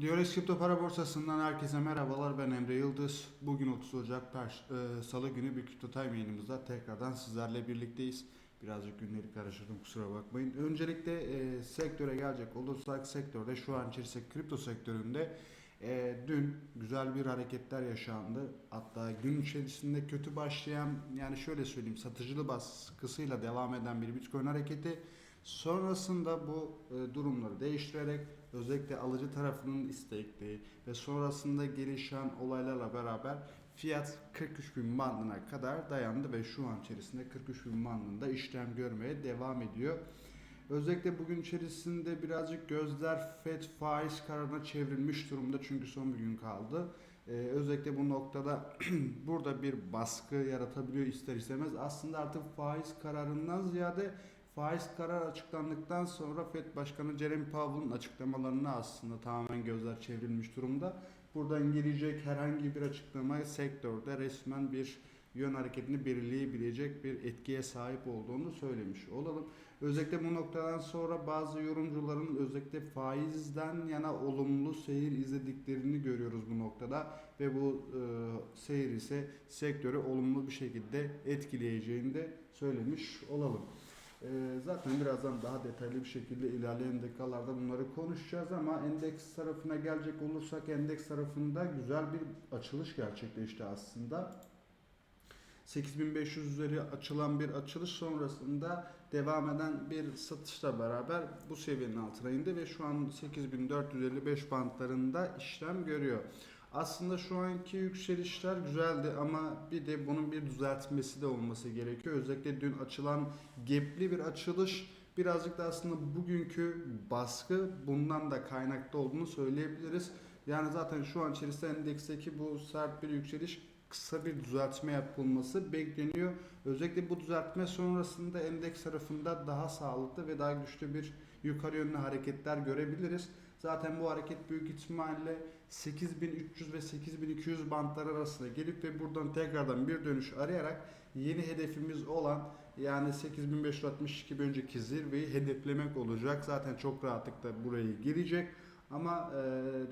Diyorex Kripto Para Borsası'ndan herkese merhabalar. Ben Emre Yıldız. Bugün 30 Ocak Pers- e, Salı günü bir Kripto Time yayınımızda tekrardan sizlerle birlikteyiz. Birazcık günleri karıştırdım kusura bakmayın. Öncelikle e, sektöre gelecek olursak sektörde şu an içerisinde kripto sektöründe e, dün güzel bir hareketler yaşandı. Hatta gün içerisinde kötü başlayan yani şöyle söyleyeyim satıcılı baskısıyla devam eden bir Bitcoin hareketi Sonrasında bu e, durumları değiştirerek özellikle alıcı tarafının istekli ve sonrasında gelişen olaylarla beraber fiyat 43 bin bandına kadar dayandı ve şu an içerisinde 43 bin bandında işlem görmeye devam ediyor. Özellikle bugün içerisinde birazcık gözler FED faiz kararına çevrilmiş durumda çünkü son bir gün kaldı. Ee, özellikle bu noktada burada bir baskı yaratabiliyor ister istemez. Aslında artık faiz kararından ziyade faiz karar açıklandıktan sonra FED Başkanı Jeremy Powell'ın açıklamalarına aslında tamamen gözler çevrilmiş durumda. Buradan gelecek herhangi bir açıklama sektörde resmen bir yön hareketini belirleyebilecek bir etkiye sahip olduğunu söylemiş olalım. Özellikle bu noktadan sonra bazı yorumcuların özellikle faizden yana olumlu seyir izlediklerini görüyoruz bu noktada ve bu e, seyir ise sektörü olumlu bir şekilde etkileyeceğini de söylemiş olalım. Ee, zaten birazdan daha detaylı bir şekilde ilerleyen dakikalarda bunları konuşacağız ama endeks tarafına gelecek olursak endeks tarafında güzel bir açılış gerçekleşti aslında. 8500 üzeri açılan bir açılış sonrasında devam eden bir satışla beraber bu seviyenin altına indi ve şu an 8455 bantlarında işlem görüyor. Aslında şu anki yükselişler güzeldi ama bir de bunun bir düzeltmesi de olması gerekiyor. Özellikle dün açılan gapli bir açılış birazcık da aslında bugünkü baskı bundan da kaynaklı olduğunu söyleyebiliriz. Yani zaten şu an içerisinde endeksteki bu sert bir yükseliş kısa bir düzeltme yapılması bekleniyor. Özellikle bu düzeltme sonrasında endeks tarafında daha sağlıklı ve daha güçlü bir yukarı yönlü hareketler görebiliriz. Zaten bu hareket büyük ihtimalle 8300 ve 8200 bantlar arasında gelip ve buradan tekrardan bir dönüş arayarak yeni hedefimiz olan yani 8562 bir önceki zirveyi hedeflemek olacak. Zaten çok rahatlıkla burayı girecek. Ama e,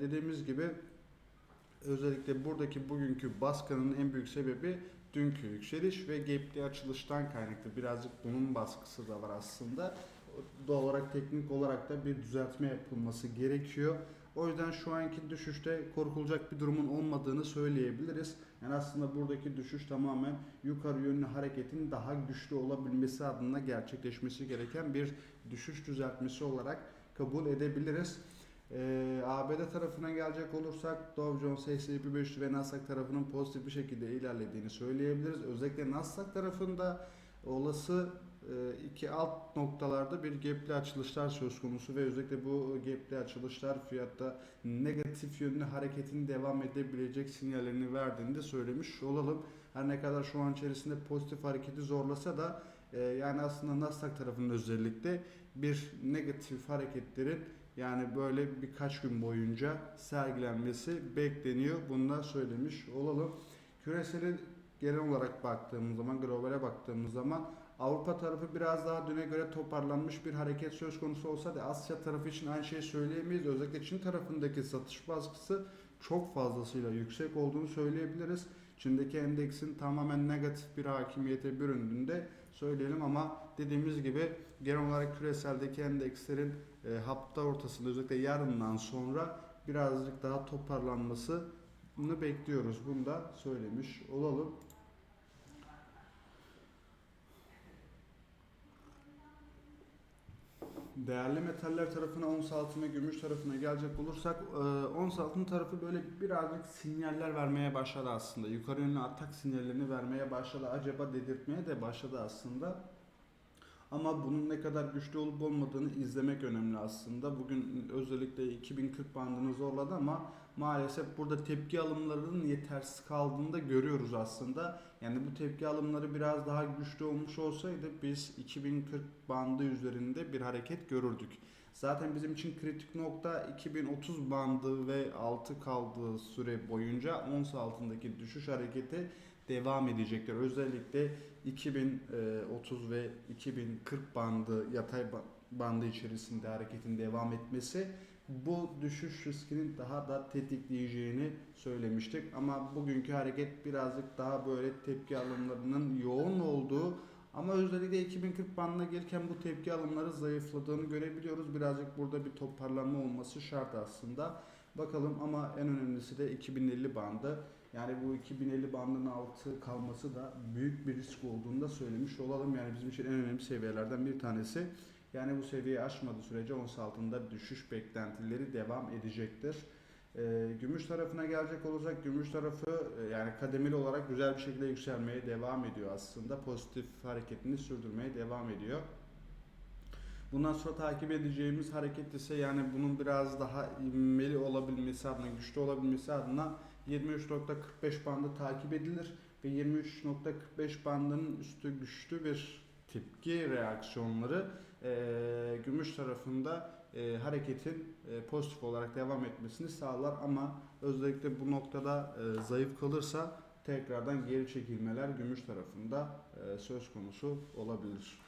dediğimiz gibi özellikle buradaki bugünkü baskının en büyük sebebi dünkü yükseliş ve gapli açılıştan kaynaklı. Birazcık bunun baskısı da var aslında. Doğal olarak teknik olarak da bir düzeltme yapılması gerekiyor. O yüzden şu anki düşüşte korkulacak bir durumun olmadığını söyleyebiliriz. Yani aslında buradaki düşüş tamamen yukarı yönlü hareketin daha güçlü olabilmesi adına gerçekleşmesi gereken bir düşüş düzeltmesi olarak kabul edebiliriz. Ee, ABD tarafına gelecek olursak Dow Jones, S&P 500 ve Nasdaq tarafının pozitif bir şekilde ilerlediğini söyleyebiliriz. Özellikle Nasdaq tarafında olası iki alt noktalarda bir gapli açılışlar söz konusu ve özellikle bu gapli açılışlar fiyatta negatif yönlü hareketin devam edebilecek sinyallerini verdiğini de söylemiş olalım. Her ne kadar şu an içerisinde pozitif hareketi zorlasa da e, yani aslında Nasdaq tarafının özellikle bir negatif hareketlerin yani böyle birkaç gün boyunca sergilenmesi bekleniyor. Bunu da söylemiş olalım. Küreseli genel olarak baktığımız zaman, globale baktığımız zaman Avrupa tarafı biraz daha düne göre toparlanmış bir hareket söz konusu olsa da Asya tarafı için aynı şeyi söyleyemeyiz. Özellikle Çin tarafındaki satış baskısı çok fazlasıyla yüksek olduğunu söyleyebiliriz. Çin'deki endeksin tamamen negatif bir hakimiyete büründüğünde söyleyelim ama dediğimiz gibi genel olarak küreseldeki endekslerin e, hafta ortasında özellikle yarından sonra birazcık daha toparlanmasını bekliyoruz. Bunu da söylemiş olalım. Değerli metaller tarafına, ons altına, gümüş tarafına gelecek olursak, e, ons altın tarafı böyle birazcık sinyaller vermeye başladı aslında. Yukarı yönlü atak sinyallerini vermeye başladı. Acaba dedirtmeye de başladı aslında. Ama bunun ne kadar güçlü olup olmadığını izlemek önemli aslında. Bugün özellikle 2040 bandını zorladı ama maalesef burada tepki alımlarının yetersiz kaldığını da görüyoruz aslında. Yani bu tepki alımları biraz daha güçlü olmuş olsaydı biz 2040 bandı üzerinde bir hareket görürdük. Zaten bizim için kritik nokta 2030 bandı ve altı kaldığı süre boyunca ons altındaki düşüş hareketi devam edecektir. Özellikle 2030 ve 2040 bandı yatay ba- bandı içerisinde hareketin devam etmesi bu düşüş riskinin daha da tetikleyeceğini söylemiştik. Ama bugünkü hareket birazcık daha böyle tepki alımlarının yoğun olduğu ama özellikle 2040 bandına gelirken bu tepki alımları zayıfladığını görebiliyoruz. Birazcık burada bir toparlanma olması şart aslında. Bakalım ama en önemlisi de 2050 bandı. Yani bu 2050 bandının altı kalması da büyük bir risk olduğunu da söylemiş olalım. Yani bizim için en önemli seviyelerden bir tanesi. Yani bu seviyeyi aşmadığı sürece ons altında düşüş beklentileri devam edecektir. Ee, gümüş tarafına gelecek olursak gümüş tarafı e, yani kademeli olarak güzel bir şekilde yükselmeye devam ediyor aslında. Pozitif hareketini sürdürmeye devam ediyor. Bundan sonra takip edeceğimiz hareket ise yani bunun biraz daha ivmeli olabilmesi adına, güçlü olabilmesi adına 23.45 bandı takip edilir ve 23.45 bandının üstü güçlü bir tepki reaksiyonları eee, gümüş tarafında eee, hareketin eee, pozitif olarak devam etmesini sağlar ama özellikle bu noktada eee, zayıf kalırsa tekrardan geri çekilmeler gümüş tarafında eee, söz konusu olabilir.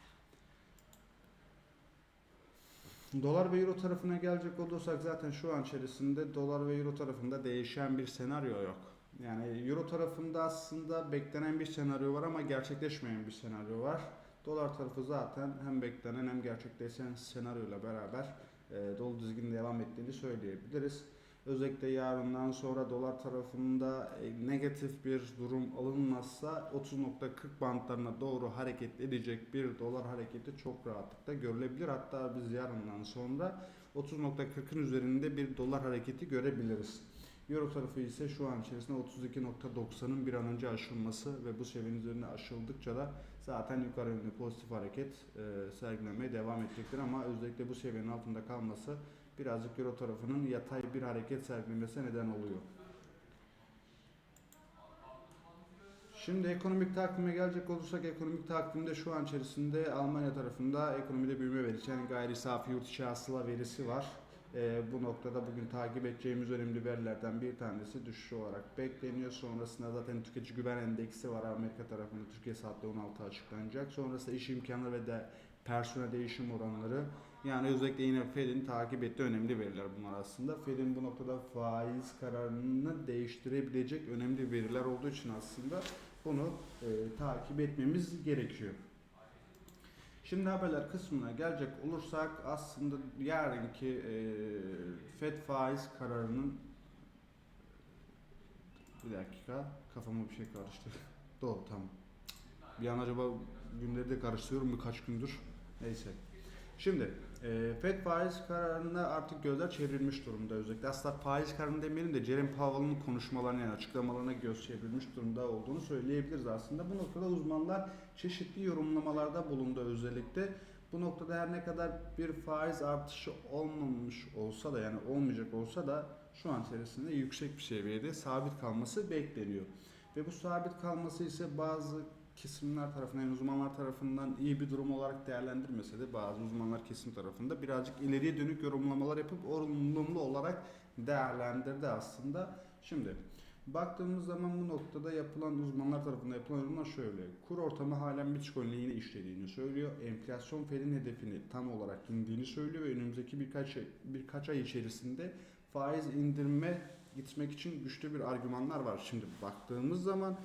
Dolar ve euro tarafına gelecek olursak zaten şu an içerisinde dolar ve euro tarafında değişen bir senaryo yok. Yani euro tarafında aslında beklenen bir senaryo var ama gerçekleşmeyen bir senaryo var. Dolar tarafı zaten hem beklenen hem gerçekleşen senaryoyla beraber e, dolu dizgin devam ettiğini söyleyebiliriz. Özellikle yarından sonra dolar tarafında e, negatif bir durum alınmazsa 30.40 bantlarına doğru hareket edecek bir dolar hareketi çok rahatlıkla görülebilir. Hatta biz yarından sonra 30.40'ın üzerinde bir dolar hareketi görebiliriz. Euro tarafı ise şu an içerisinde 32.90'ın bir an önce aşılması ve bu seviyenin üzerine aşıldıkça da zaten yukarı yönlü pozitif hareket e, sergilemeye devam edecektir ama özellikle bu seviyenin altında kalması birazcık Euro tarafının yatay bir hareket sergilemesine neden oluyor. Şimdi ekonomik takvime gelecek olursak ekonomik takvimde şu an içerisinde Almanya tarafında ekonomide büyüme verisi yani gayri safi yurt içi hasıla verisi var. Ee, bu noktada bugün takip edeceğimiz önemli verilerden bir tanesi düşüş olarak bekleniyor. Sonrasında zaten tüketici güven endeksi var Amerika tarafında Türkiye saatte 16 açıklanacak. Sonrasında iş imkanları ve de personel değişim oranları yani özellikle yine Fed'in takip ettiği önemli veriler bunlar aslında. Fed'in bu noktada faiz kararını değiştirebilecek önemli veriler olduğu için aslında bunu e, takip etmemiz gerekiyor. Şimdi haberler kısmına gelecek olursak aslında yarınki e, Fed faiz kararının bir dakika kafama bir şey karıştı. Doğru tamam. Bir an acaba günleri de karıştırıyorum birkaç gündür. Neyse. Şimdi e, Fed faiz kararına artık gözler çevrilmiş durumda özellikle. Aslında faiz kararını demeyelim de Jerome Powell'ın konuşmalarına yani açıklamalarına göz çevrilmiş durumda olduğunu söyleyebiliriz aslında. Bu noktada uzmanlar çeşitli yorumlamalarda bulundu özellikle. Bu noktada her ne kadar bir faiz artışı olmamış olsa da yani olmayacak olsa da şu an içerisinde yüksek bir seviyede sabit kalması bekleniyor. Ve bu sabit kalması ise bazı kesimler tarafından, yani uzmanlar tarafından iyi bir durum olarak değerlendirmese de bazı uzmanlar kesim tarafında birazcık ileriye dönük yorumlamalar yapıp olumlu olarak değerlendirdi aslında. Şimdi baktığımız zaman bu noktada yapılan uzmanlar tarafından yapılan yorumlar şöyle. Kur ortamı halen Bitcoin yine işlediğini söylüyor. Enflasyon Fed'in hedefini tam olarak indiğini söylüyor ve önümüzdeki birkaç birkaç ay içerisinde faiz indirme gitmek için güçlü bir argümanlar var. Şimdi baktığımız zaman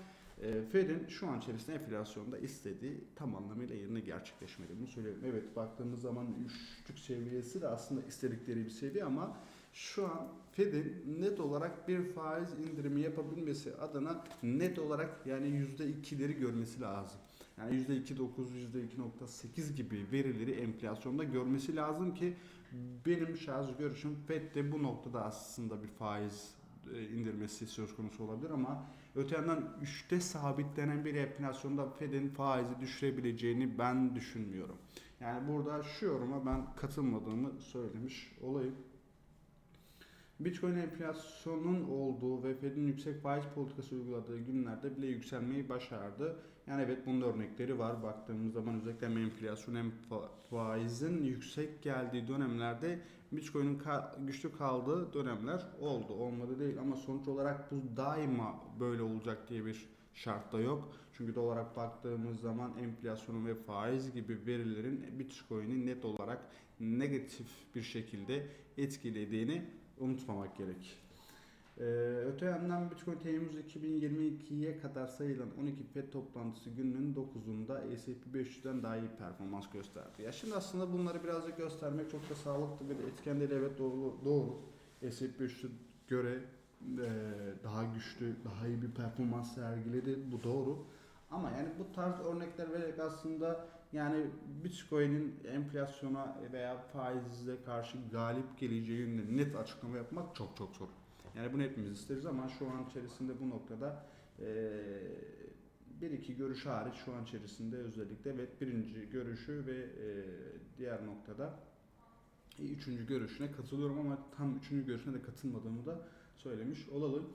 Fed'in şu an içerisinde enflasyonda istediği tam anlamıyla yerine gerçekleşmedi. Bunu söyleyelim. Evet baktığımız zaman üçlük seviyesi de aslında istedikleri bir seviye ama şu an Fed'in net olarak bir faiz indirimi yapabilmesi adına net olarak yani %2'leri görmesi lazım. Yani %2.9, %2.8 gibi verileri enflasyonda görmesi lazım ki benim şahsi görüşüm Fed de bu noktada aslında bir faiz indirmesi söz konusu olabilir ama öte yandan 3'te sabitlenen bir enflasyonda Fed'in faizi düşürebileceğini ben düşünmüyorum. Yani burada şu yoruma ben katılmadığımı söylemiş olayım. Bitcoin enflasyonun olduğu ve Fed'in yüksek faiz politikası uyguladığı günlerde bile yükselmeyi başardı. Yani evet bunun örnekleri var. Baktığımız zaman özellikle hem enflasyon hem fa- faizin yüksek geldiği dönemlerde Bitcoin'in ka- güçlü kaldığı dönemler oldu. Olmadı değil ama sonuç olarak bu daima böyle olacak diye bir şart da yok. Çünkü de olarak baktığımız zaman enflasyonun ve faiz gibi verilerin Bitcoin'i net olarak negatif bir şekilde etkilediğini unutmamak gerek. Ee, öte yandan Bitcoin Temmuz 2022'ye kadar sayılan 12 FED toplantısı gününün 9'unda S&P 500'den daha iyi performans gösterdi. Ya şimdi aslında bunları birazcık göstermek çok da sağlıklı bir etken değil. Evet doğru. doğru. S&P 500'e göre e, daha güçlü, daha iyi bir performans sergiledi. Bu doğru. Ama yani bu tarz örnekler vererek aslında yani Bitcoin'in enflasyona veya faize karşı galip geleceği yönünde net açıklama yapmak çok çok zor. Yani bunu hepimiz isteriz ama şu an içerisinde bu noktada eee, bir iki görüş hariç şu an içerisinde özellikle evet birinci görüşü ve eee, diğer noktada üçüncü görüşüne katılıyorum ama tam üçüncü görüşüne de katılmadığımı da söylemiş olalım.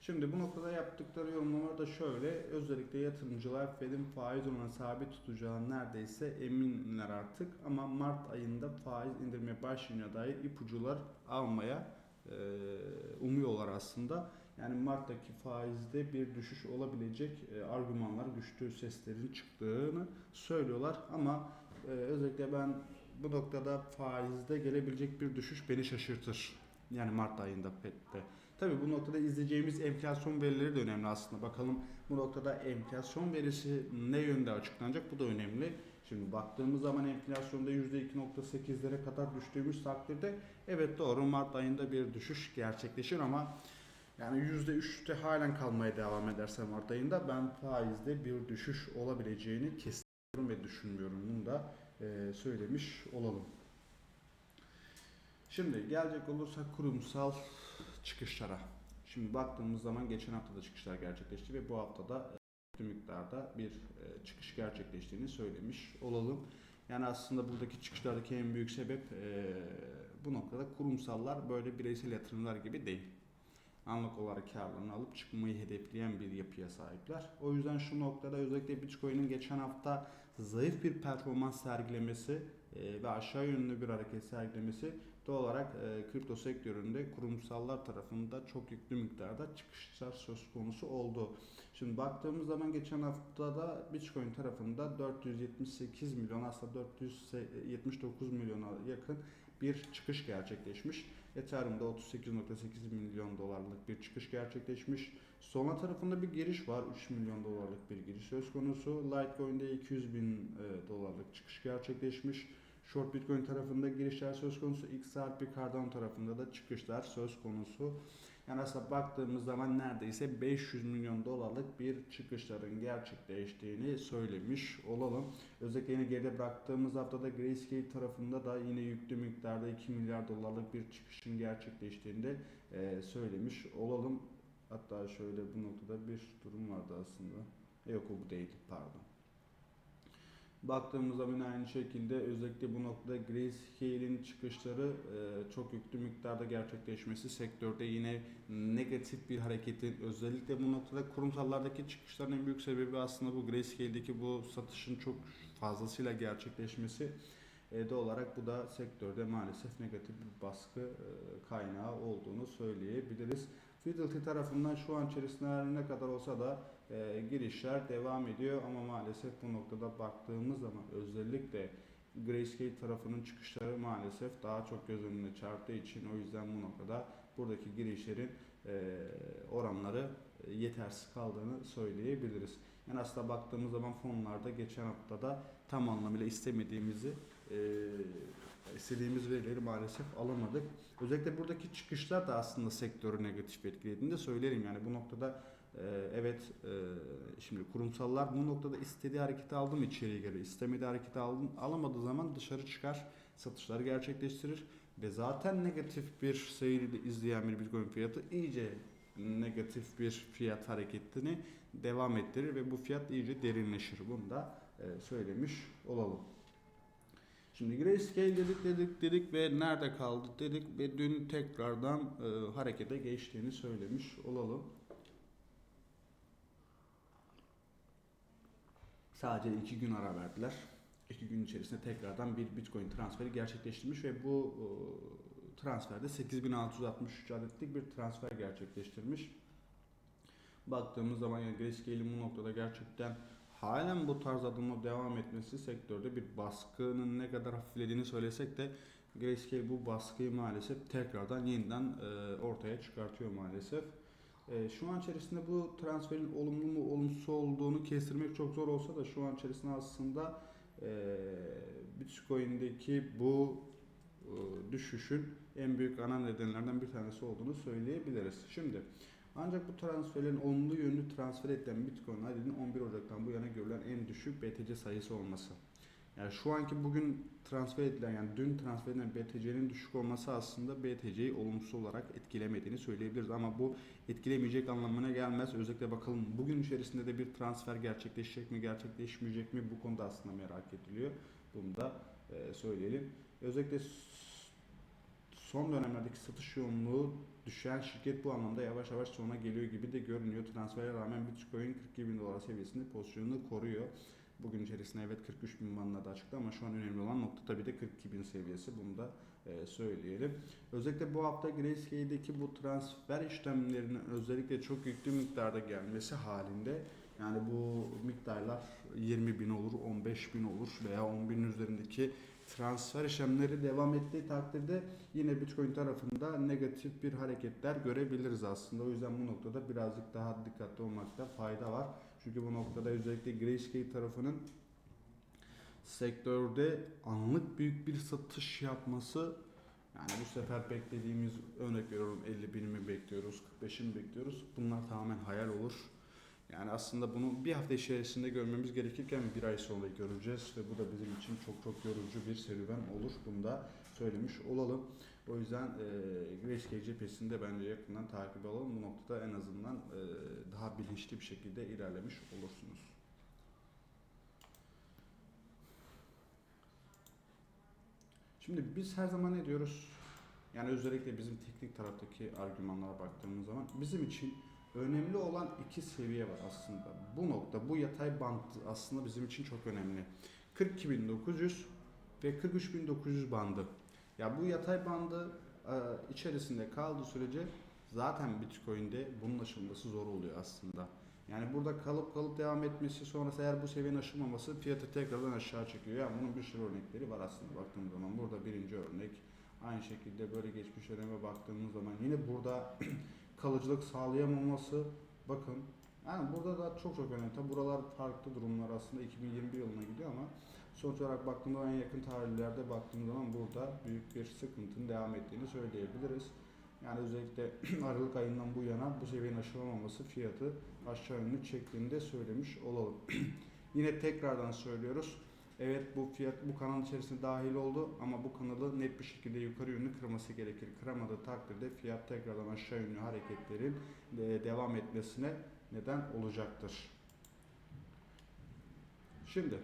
Şimdi bu noktada yaptıkları yorumlamalar da şöyle. Özellikle yatırımcılar Fed'in faiz oranı sabit tutacağını neredeyse eminler artık. Ama Mart ayında faiz indirmeye başlayacağına dair ipucular almaya e, umuyorlar aslında. Yani Mart'taki faizde bir düşüş olabilecek e, argümanlar, güçlü seslerin çıktığını söylüyorlar. Ama e, özellikle ben bu noktada faizde gelebilecek bir düşüş beni şaşırtır. Yani Mart ayında FED'de. Tabii bu noktada izleyeceğimiz enflasyon verileri de önemli aslında. Bakalım bu noktada enflasyon verisi ne yönde açıklanacak bu da önemli. Şimdi baktığımız zaman enflasyonda %2.8'lere kadar düştüğümüz takdirde evet doğru Mart ayında bir düşüş gerçekleşir ama yani %3'te halen kalmaya devam ederse Mart ayında ben faizde bir düşüş olabileceğini kesinlikle ve düşünmüyorum. Bunu da eee, söylemiş olalım. Şimdi gelecek olursak kurumsal çıkışlara. Şimdi baktığımız zaman geçen hafta da çıkışlar gerçekleşti ve bu haftada yüklü miktarda bir e, çıkış gerçekleştiğini söylemiş olalım. Yani aslında buradaki çıkışlardaki en büyük sebep e, bu noktada kurumsallar böyle bireysel yatırımlar gibi değil. Anlık olarak karlarını alıp çıkmayı hedefleyen bir yapıya sahipler. O yüzden şu noktada özellikle Bitcoin'in geçen hafta zayıf bir performans sergilemesi e, ve aşağı yönlü bir hareket sergilemesi doğal olarak e, kripto sektöründe kurumsallar tarafında çok yüklü miktarda çıkışlar söz konusu oldu. Şimdi baktığımız zaman geçen haftada Bitcoin tarafında 478 milyon aslında 479 milyona yakın bir çıkış gerçekleşmiş. Ethereum'da 38.8 milyon dolarlık bir çıkış gerçekleşmiş. Solana tarafında bir giriş var. 3 milyon dolarlık bir giriş söz konusu. Litecoin'de 200 bin e, dolarlık çıkış gerçekleşmiş. Short Bitcoin tarafında girişler söz konusu. XRP Cardano tarafında da çıkışlar söz konusu. Yani aslında baktığımız zaman neredeyse 500 milyon dolarlık bir çıkışların gerçekleştiğini söylemiş olalım. Özellikle yine geride bıraktığımız haftada Grayscale tarafında da yine yüklü miktarda 2 milyar dolarlık bir çıkışın gerçekleştiğini de e, söylemiş olalım. Hatta şöyle bu noktada bir durum vardı aslında. Yok o bu değil pardon. Baktığımız zaman aynı şekilde özellikle bu noktada Grayscale'in çıkışları e, çok yüklü miktarda gerçekleşmesi sektörde yine negatif bir hareketin özellikle bu noktada kurumsallardaki çıkışların en büyük sebebi aslında bu Grayscale'deki bu satışın çok fazlasıyla gerçekleşmesi. E, doğal olarak bu da sektörde maalesef negatif bir baskı e, kaynağı olduğunu söyleyebiliriz. Fidelity tarafından şu an içerisinde ne kadar olsa da e, girişler devam ediyor ama maalesef bu noktada baktığımız zaman özellikle Grayscale tarafının çıkışları maalesef daha çok göz önüne çarptığı için o yüzden bu noktada buradaki girişlerin e, oranları e, yetersiz kaldığını söyleyebiliriz. Yani aslında baktığımız zaman fonlarda geçen haftada tam anlamıyla istemediğimizi e, istediğimiz verileri maalesef alamadık. Özellikle buradaki çıkışlar da aslında sektörü negatif etkilediğini de söylerim. Yani bu noktada evet e, şimdi kurumsallar bu noktada istediği hareketi aldı mı içeriye göre, istemediği hareketi aldı, alamadığı zaman dışarı çıkar, satışları gerçekleştirir ve zaten negatif bir seyri izleyen bir Bitcoin fiyatı iyice negatif bir fiyat hareketini devam ettirir ve bu fiyat iyice derinleşir. Bunu da e, söylemiş olalım. Şimdi Grayscale dedik dedik dedik ve nerede kaldı dedik ve dün tekrardan e, harekete geçtiğini söylemiş olalım. Sadece iki gün ara verdiler. İki gün içerisinde tekrardan bir Bitcoin transferi gerçekleştirmiş ve bu e, transferde 8663 adetlik bir transfer gerçekleştirmiş. Baktığımız zaman yani Grayscale'in bu noktada gerçekten halen bu tarz adımla devam etmesi sektörde bir baskının ne kadar hafiflediğini söylesek de Grayscale bu baskıyı maalesef tekrardan yeniden e, ortaya çıkartıyor maalesef. E, şu an içerisinde bu transferin olumlu mu olumsuz olduğunu kestirmek çok zor olsa da şu an içerisinde aslında e, Bitcoin'deki bu e, düşüşün en büyük ana nedenlerden bir tanesi olduğunu söyleyebiliriz. Şimdi ancak bu transferlerin olumlu yönlü transfer edilen Bitcoin adedinin 11 Ocak'tan bu yana görülen en düşük BTC sayısı olması. Yani şu anki bugün transfer edilen yani dün transfer edilen BTC'nin düşük olması aslında BTC'yi olumsuz olarak etkilemediğini söyleyebiliriz ama bu etkilemeyecek anlamına gelmez. Özellikle bakalım bugün içerisinde de bir transfer gerçekleşecek mi gerçekleşmeyecek mi bu konuda aslında merak ediliyor. Bunu da e, söyleyelim. Özellikle son dönemlerdeki satış yoğunluğu düşen şirket bu anlamda yavaş yavaş sona geliyor gibi de görünüyor. Transfere rağmen Bitcoin 42 bin dolar seviyesinde pozisyonunu koruyor. Bugün içerisinde evet 43 bin bandında açıktı ama şu an önemli olan nokta tabii de 42 bin seviyesi. Bunu da e, söyleyelim. Özellikle bu hafta Grayscale'deki bu transfer işlemlerinin özellikle çok yüklü miktarda gelmesi halinde yani bu miktarlar 20 bin olur, 15 bin olur veya 10 bin üzerindeki transfer işlemleri devam ettiği takdirde yine Bitcoin tarafında negatif bir hareketler görebiliriz aslında. O yüzden bu noktada birazcık daha dikkatli olmakta fayda var. Çünkü bu noktada özellikle Grayscale tarafının sektörde anlık büyük bir satış yapması yani bu sefer beklediğimiz örnek veriyorum 50 bin mi bekliyoruz, 45 mi bekliyoruz. Bunlar tamamen hayal olur. Yani aslında bunu bir hafta içerisinde görmemiz gerekirken bir ay sonra göreceğiz ve bu da bizim için çok çok yorucu bir serüven olur. Bunu da söylemiş olalım. O yüzden e, Grayscale cephesini de bence yakından takip alalım. Bu noktada en azından e, daha bilinçli bir şekilde ilerlemiş olursunuz. Şimdi biz her zaman ne diyoruz? Yani özellikle bizim teknik taraftaki argümanlara baktığımız zaman bizim için önemli olan iki seviye var aslında. Bu nokta, bu yatay band aslında bizim için çok önemli. 42.900 ve 43.900 bandı. Ya bu yatay bandı e, içerisinde kaldığı sürece zaten Bitcoin'de bunun aşılması zor oluyor aslında. Yani burada kalıp kalıp devam etmesi sonrası eğer bu seviyenin aşılmaması fiyatı tekrardan aşağı çekiyor. Yani bunun bir sürü örnekleri var aslında baktığımız zaman. Burada birinci örnek. Aynı şekilde böyle geçmiş döneme baktığımız zaman yine burada kalıcılık sağlayamaması bakın yani burada da çok çok önemli. Tabi buralar farklı durumlar aslında 2021 yılına gidiyor ama sonuç olarak baktığımda en yakın tarihlerde baktığımız zaman burada büyük bir sıkıntının devam ettiğini söyleyebiliriz. Yani özellikle Aralık ayından bu yana bu seviyenin aşılamaması fiyatı aşağı yönlü çektiğini de söylemiş olalım. Yine tekrardan söylüyoruz. Evet bu fiyat bu kanal içerisinde dahil oldu ama bu kanalı net bir şekilde yukarı yönlü kırması gerekir. Kıramadığı takdirde fiyat tekrardan aşağı yönlü hareketlerin e, devam etmesine neden olacaktır. Şimdi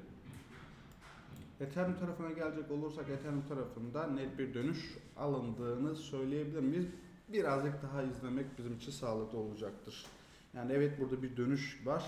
Ethereum tarafına gelecek olursak Ethereum tarafında net bir dönüş alındığını söyleyebilir miyiz? Birazcık daha izlemek bizim için sağlıklı olacaktır. Yani evet burada bir dönüş var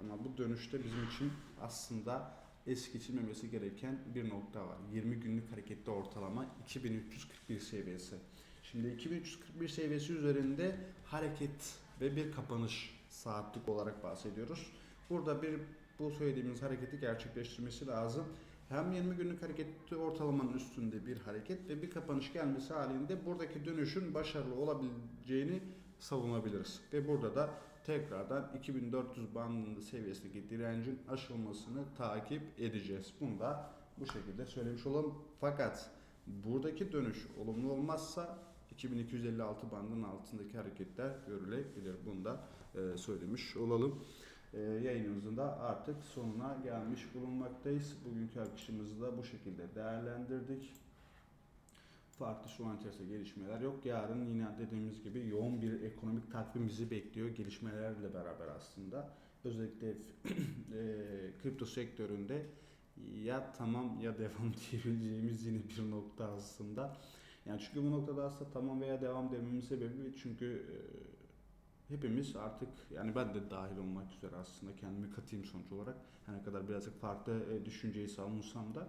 ama bu dönüşte bizim için aslında es geçilmemesi gereken bir nokta var. 20 günlük hareketli ortalama 2341 seviyesi. Şimdi 2341 seviyesi üzerinde hareket ve bir kapanış saatlik olarak bahsediyoruz. Burada bir bu söylediğimiz hareketi gerçekleştirmesi lazım. Hem 20 günlük hareketli ortalamanın üstünde bir hareket ve bir kapanış gelmesi halinde buradaki dönüşün başarılı olabileceğini savunabiliriz. Ve burada da tekrardan 2400 bandında seviyesindeki direncin aşılmasını takip edeceğiz. Bunu da bu şekilde söylemiş olalım. Fakat buradaki dönüş olumlu olmazsa 2256 bandının altındaki hareketler görülebilir. Bunu da e, söylemiş olalım. E, yayınımızın da artık sonuna gelmiş bulunmaktayız. Bugünkü akışımızı da bu şekilde değerlendirdik. Farklı şu an içerisinde gelişmeler yok. Yarın yine dediğimiz gibi yoğun bir ekonomik takvim bizi bekliyor. Gelişmelerle beraber aslında. Özellikle e, kripto sektöründe ya tamam ya devam diyebileceğimiz yine bir nokta aslında. Yani çünkü bu noktada aslında tamam veya devam dememin sebebi çünkü e, hepimiz artık yani ben de dahil olmak üzere aslında kendimi katayım sonuç olarak. Her ne kadar birazcık farklı e, düşünceyi savunsam da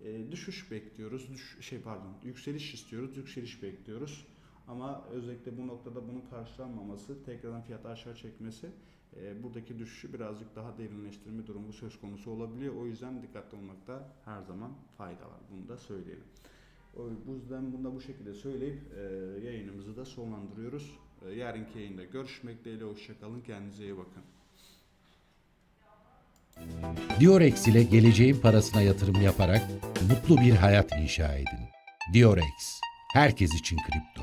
e, düşüş bekliyoruz. Düş, şey pardon, yükseliş istiyoruz, yükseliş bekliyoruz. Ama özellikle bu noktada bunun karşılanmaması, tekrardan fiyatı aşağı çekmesi e, buradaki düşüşü birazcık daha derinleştirme durumu söz konusu olabiliyor. O yüzden dikkatli olmakta her zaman fayda var. Bunu da söyleyelim. O yüzden bunu da bu şekilde söyleyip e, yayınımızı da sonlandırıyoruz. E, yarınki yayında görüşmek dileğiyle. Hoşçakalın. Kendinize iyi bakın. Diorex ile geleceğin parasına yatırım yaparak mutlu bir hayat inşa edin. Diorex, herkes için kripto.